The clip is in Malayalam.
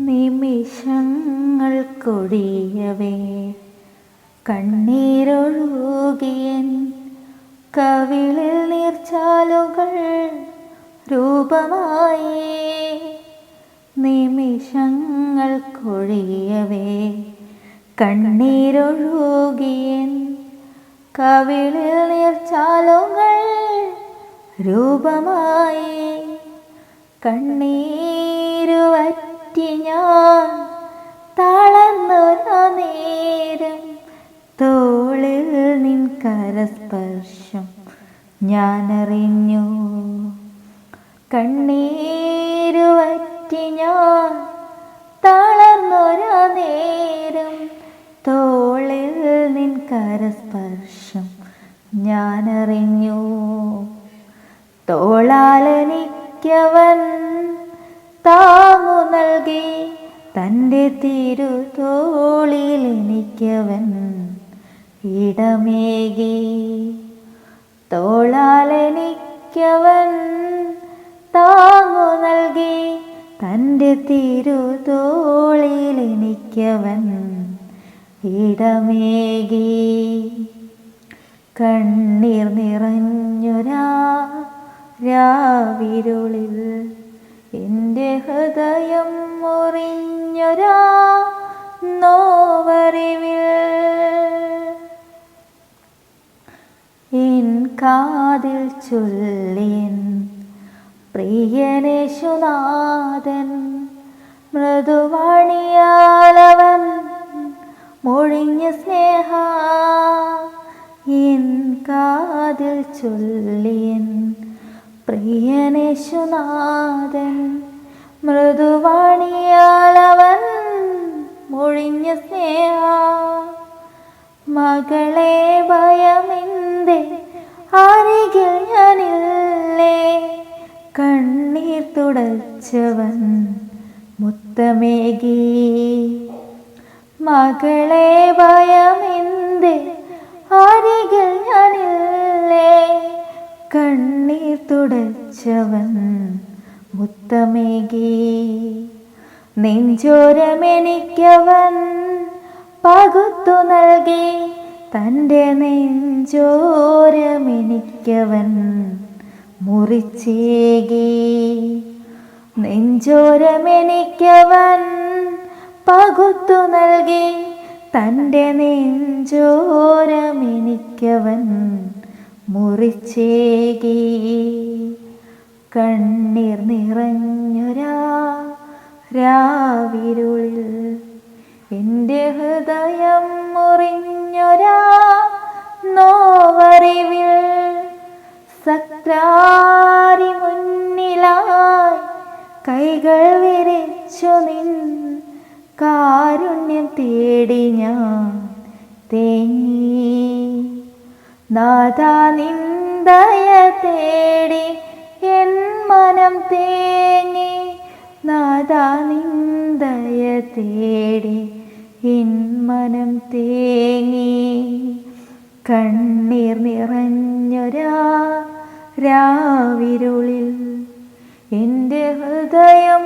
നിമിഷങ്ങൾ കൊടിയവേ. കണ്ണീരൊഴുകിയൻ കവിളിൽ നീർച്ചാലുകൾ രൂപമായി. നിമിഷങ്ങൾ കൊഴിയവേ കണ്ണീരൊഴുകിയൻ കവിളിൽ നീർച്ചാലുകൾ രൂപമായി. കണ്ണീരുവറ്റി കരസ്പർശം ഞാനറിഞ്ഞു. കണ്ണീരുവറ്റി ഞാൻ തളർന്നൊരാ നേരം തോളിൽ നിൻ കരസ്പർശം ഞാനറിഞ്ഞു. തോളാലനിക്കവൻ താങ്ങു നൽകി തന്റെ തിരുതോളിൽ എനിക്കവൻ ഇടമേകി. തോളാലനിക്കവൻ താങ്ങു നൽകി. തന്റെ തിരുതോളിലെനിക്കവൻ ഇടമേകി. കണ്ണീർ നിറഞ്ഞൊരാ രാവിരുളിൽ എന്റെ ഹൃദയം മുറിഞ്ഞൊരാ കാതിൽ ചൊല്ലിയൻ പ്രിയനേശുനാഥൻ മൃദുവാണിയാലവൻ മൊഴിഞ്ഞ സ്നേഹ എൻ കാതിൽ ചൊല്ലിയൻ പ്രിയനേശുനാഥൻ മൃദുവാണിയാലവൻ മൊഴിഞ്ഞ സ്നേഹ മകളെ ഭയമെന്തേ അരികിൽ ഞാനില്ലേ? കണ്ണീർ തുടച്ചവൻ മുത്തമേകി. മകളെ ഭയമെന്ത് അരികിൽ ഞാനില്ലേ? കണ്ണീർ തുടച്ചവൻ മുത്തമേകി. നെഞ്ചോരമെനിക്കവൻ പകുത്തു നൽകി. തന്റെ നെഞ്ചോരമെനിക്കവൻ മുറിച്ചേകി. നെഞ്ചോരമെനിക്കവൻ പകുത്തു നൽകി. തന്റെ നെഞ്ചോരമെനിക്കവൻ മുറിച്ചേകി. കണ്ണീർ നിറഞ്ഞൊരാ രാവിരുളിൽ സക്രാരി മുന്നിലായി കൈകൾ വിരിച്ചു നിൻ കാരുണ്യം തേടി ഞാൻ തേങ്ങി. നാഥാ നിന്ദയ തേടി എൻ മനം തേങ്ങി. നാഥാ നിന്ദയ തേടി എൻ മനം തേങ്ങി. കണ്ണീർ നിറഞ്ഞൊരാ രാവിരുളിൽ എന്റെ ഹൃദയം